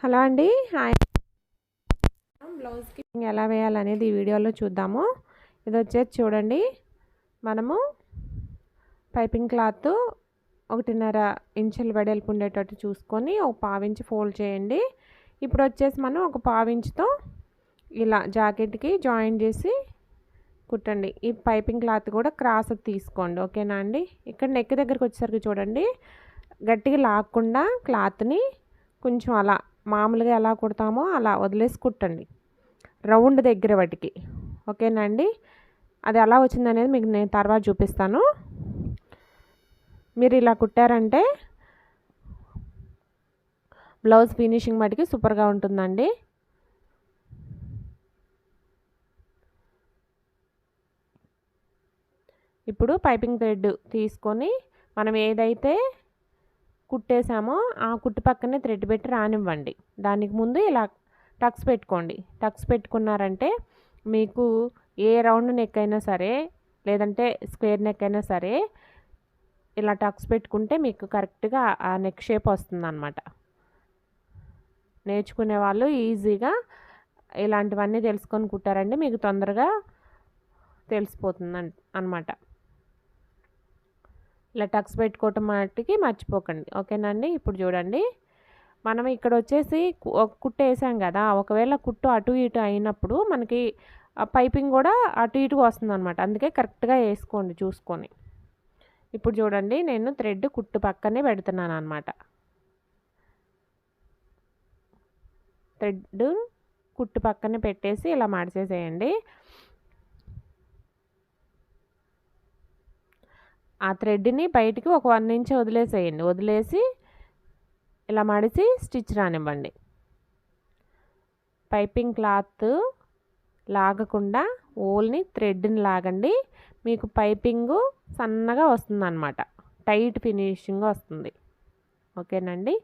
Hello అండి. Hi. బ్లౌజ్కి ఎలా వేయాలనేది ఈ వీడియోలో చూద్దాము. ఇది వచ్చేసి చూడండి. మనము పైపింగ్ క్లాత్ ఒకటిన్నర ఇంచులు వెడల్పు ఉండేటట్టు చూసుకొని ఒక పావించి ఫోల్డ్ చేయండి. ఇప్పుడు వచ్చేసి మనం ఒక పావించుతో ఇలా జాకెట్కి జాయిన్ చేసి కుట్టండి. ఈ పైపింగ్ క్లాత్ కూడా క్రాస్ తీసుకోండి. ఓకేనా అండి? ఇక్కడ నెక్ దగ్గరికి వచ్చేసరికి చూడండి. గట్టిగా లాక్కుండా క్లాత్ని కొంచెం అలా మామూలుగా ఎలా కుడతామో అలా వదిలేసి కుట్టండి. రౌండ్ దగ్గర వాటికి. ఓకేనా అండి? అది ఎలా వచ్చిందనేది మీకు నేను తర్వాత చూపిస్తాను. మీరు ఇలా కుట్టారంటే బ్లౌజ్ ఫినిషింగ్ మటుకి సూపర్గా ఉంటుందండి. ఇప్పుడు పైపింగ్ థ్రెడ్ తీసుకొని మనం ఏదైతే కుట్టేసామో ఆ కుట్టు పక్కనే థ్రెడ్ పెట్టి రానివ్వండి. దానికి ముందు ఇలా టక్స్ పెట్టుకోండి. టక్స్ పెట్టుకున్నారంటే మీకు ఏ రౌండ్ నెక్ అయినా సరే లేదంటే స్క్వేర్ నెక్ అయినా సరే ఇలా టక్స్ పెట్టుకుంటే మీకు కరెక్ట్గా ఆ నెక్ షేప్ వస్తుందన్నమాట. నేర్చుకునే వాళ్ళు ఈజీగా ఇలాంటివన్నీ తెలుసుకొని కుట్టారండి మీకు తొందరగా తెలిసిపోతుంది అనమాట ఇలా టక్స్ పెట్టుకోవటం మట్టికి మర్చిపోకండి. ఓకేనండి ఇప్పుడు చూడండి. మనం ఇక్కడ వచ్చేసి కుట్టు వేసాం కదా ఒకవేళ కుట్టు అటు ఇటు అయినప్పుడు మనకి పైపింగ్ కూడా అటు ఇటు వస్తుంది అనమాట అందుకే కరెక్ట్గా వేసుకోండి చూసుకొని. ఇప్పుడు చూడండి నేను థ్రెడ్ కుట్టు పక్కనే పెడుతున్నాను అనమాట థ్రెడ్ కుట్టు పక్కనే పెట్టేసి ఇలా మడిచేసేయండి ఆ థ్రెడ్ని బయటికి ఒక వన్ ఇంచ్ వదిలేసేయండి. వదిలేసి ఇలా మడిసి స్టిచ్ రానివ్వండి. పైపింగ్ క్లాత్ లాగకుండా ఓల్ని థ్రెడ్ని లాగండి. మీకు పైపింగ్ సన్నగా వస్తుంది అనమాట టైట్ ఫినిషింగ్ వస్తుంది. ఓకేనండి?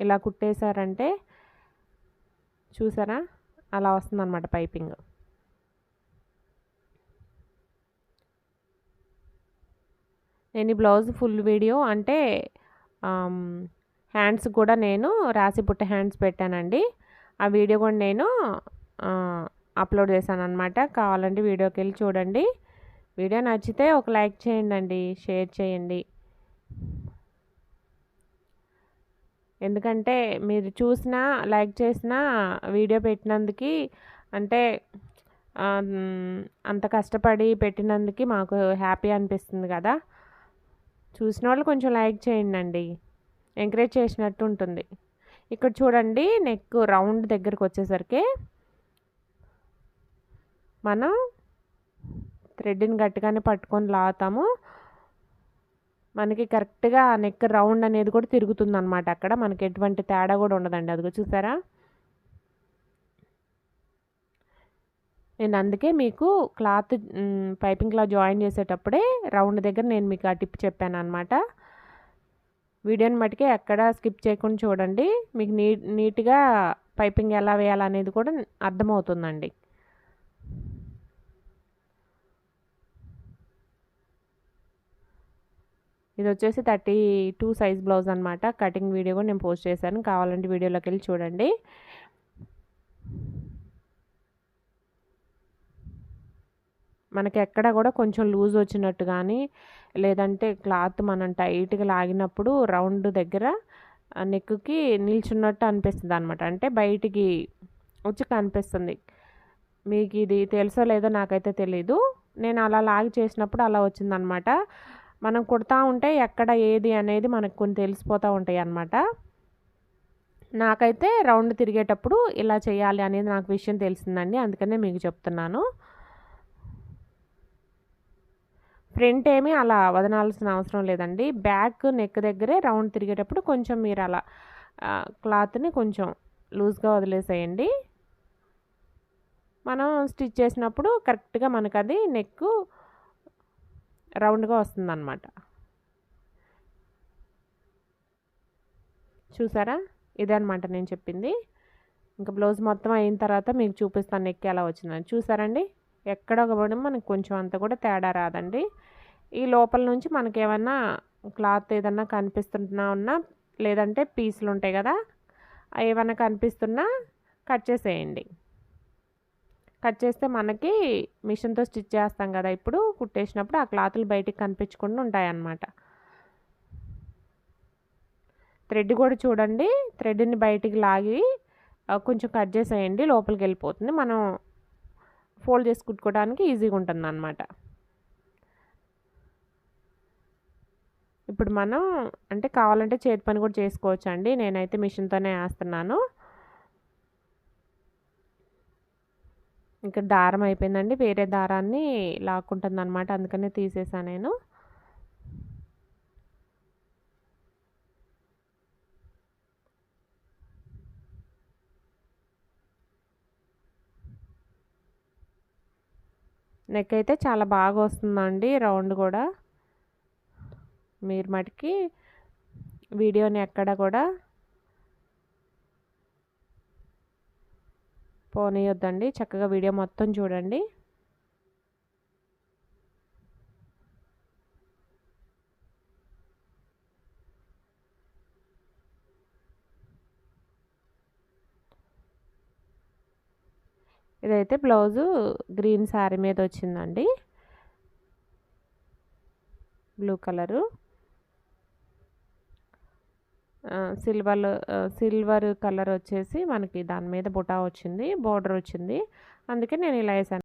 ఇలా కుట్టేశారంటే చూసారా? అలా వస్తుందన్నమాట పైపింగ్. నేను ఈ బ్లౌజ్ ఫుల్ వీడియో అంటే హ్యాండ్స్ కూడా నేను రాసి పుట్ట హ్యాండ్స్ పెట్టానండి. ఆ వీడియో కూడా నేను అప్లోడ్ చేశాను అనమాట కావాలంటే వీడియోకి వెళ్ళి చూడండి. వీడియో నచ్చితే ఒక లైక్ చేయండి అండి షేర్ చేయండి. ఎందుకంటే మీరు చూసినా లైక్ చేసినా వీడియో పెట్టినందుకు అంటే అంత కష్టపడి పెట్టినందుకు మాకు హ్యాపీ అనిపిస్తుంది కదా. చూసిన వాళ్ళు కొంచెం లైక్ చేయండి అండి ఎంకరేజ్ చేసినట్టు ఉంటుంది. ఇక్కడ చూడండి నెక్ రౌండ్ దగ్గరకు వచ్చేసరికి మనం థ్రెడ్ని గట్టిగానే పట్టుకొని లాగుతాము. మనకి కరెక్ట్గా నెక్ రౌండ్ అనేది కూడా తిరుగుతుంది అనమాట అక్కడ. మనకి ఎటువంటి తేడా కూడా ఉండదండి. అది చూసారా? నేను అందుకే మీకు క్లాత్ పైపింగ్ క్లాత్ జాయిన్ చేసేటప్పుడే రౌండ్ దగ్గర నేను మీకు ఆ టిప్ చెప్పాను అనమాట వీడియోని మట్టుకే ఎక్కడ స్కిప్ చేయకుండా చూడండి. మీకు నీ నీట్గా పైపింగ్ ఎలా వేయాలనేది కూడా అర్థమవుతుందండి. ఇది వచ్చేసి థర్టీ టూ సైజ్ బ్లౌజ్ అనమాట కటింగ్ వీడియో కూడా నేను పోస్ట్ చేశాను. కావాలంటే వీడియోలోకి వెళ్ళి చూడండి. మనకి ఎక్కడ కూడా కొంచెం లూజ్ వచ్చినట్టు కానీ లేదంటే క్లాత్ మనం టైట్గా లాగినప్పుడు రౌండ్ దగ్గర నెక్కి నిల్చున్నట్టు అనిపిస్తుంది అనమాట అంటే బయటికి వచ్చి కనిపిస్తుంది. మీకు ఇది తెలుసో లేదో నాకైతే తెలీదు. నేను అలా లాగి చేసినప్పుడు అలా వచ్చిందనమాట మనం కుడతా ఉంటే ఎక్కడ ఏది అనేది మనకు కొన్ని తెలిసిపోతూ ఉంటాయి అన్నమాట. నాకైతే రౌండ్ తిరిగేటప్పుడు ఇలా చేయాలి అనేది నాకు విషయం తెలిసిందండి. అందుకనే మీకు చెప్తున్నాను. ఫ్రంట్ ఏమీ అలా వదనాల్సిన అవసరం లేదండి. బ్యాక్ నెక్ దగ్గరే రౌండ్ తిరిగేటప్పుడు కొంచెం మీరు అలా క్లాత్ని కొంచెం లూజ్గా వదిలేసేయండి. మనం స్టిచ్ చేసినప్పుడు కరెక్ట్గా మనకు అది నెక్ రౌండ్గా వస్తుందన్నమాట. చూసారా? ఇదే అనమాట నేను చెప్పింది. ఇంకా బ్లౌజ్ మొత్తం అయిన తర్వాత మీకు చూపిస్తాను నెక్ ఎలా వచ్చిందని. చూసారండి? ఎక్కడ కూడా మనకు కొంచెం అంత కూడా తేడా రాదండి. ఈ లోపల నుంచి మనకి ఏమన్నా క్లాత్ ఏదన్నా కనిపిస్తున్నా ఉన్నా లేదంటే పీసులు ఉంటాయి కదా ఏమన్నా కనిపిస్తున్నా కట్ చేసేయండి. కట్ చేస్తే మనకి మిషన్తో స్టిచ్ చేస్తాం కదా ఇప్పుడు. కుట్టేసినప్పుడు ఆ క్లాతులు బయటికి కనిపించకుండా ఉంటాయన్నమాట. థ్రెడ్ కూడా చూడండి. థ్రెడ్ని బయటికి లాగి కొంచెం కట్ చేసేయండి. లోపలికి వెళ్ళిపోతుంది. మనం ఫోల్డ్ చేసి కుట్టుకోవడానికి ఈజీగా ఉంటుంది అనమాట ఇప్పుడు మనం అంటే కావాలంటే చేతి పని కూడా చేసుకోవచ్చు అండి నేనైతే మిషన్తోనే వేస్తున్నాను. ఇంకా దారం అయిపోయిందండి. వేరే దారాన్ని లాక్కుంటుంది అనమాట అందుకనే తీసేసాను నేను. నెక్ అయితే చాలా బాగా వస్తుందండి రౌండ్ కూడా. మీరు మటుకి వీడియోని ఎక్కడ కూడా పోనీయొద్దండి. చక్కగా వీడియో మొత్తం చూడండి. ఇదైతే బ్లౌజు గ్రీన్ శారీ మీద వచ్చిందండి blue colour. Silver silver colour వచ్చేసి మనకి దాని మీద బుటా వచ్చింది బోర్డర్ వచ్చింది. అందుకే నేను ఇలా వేసాను.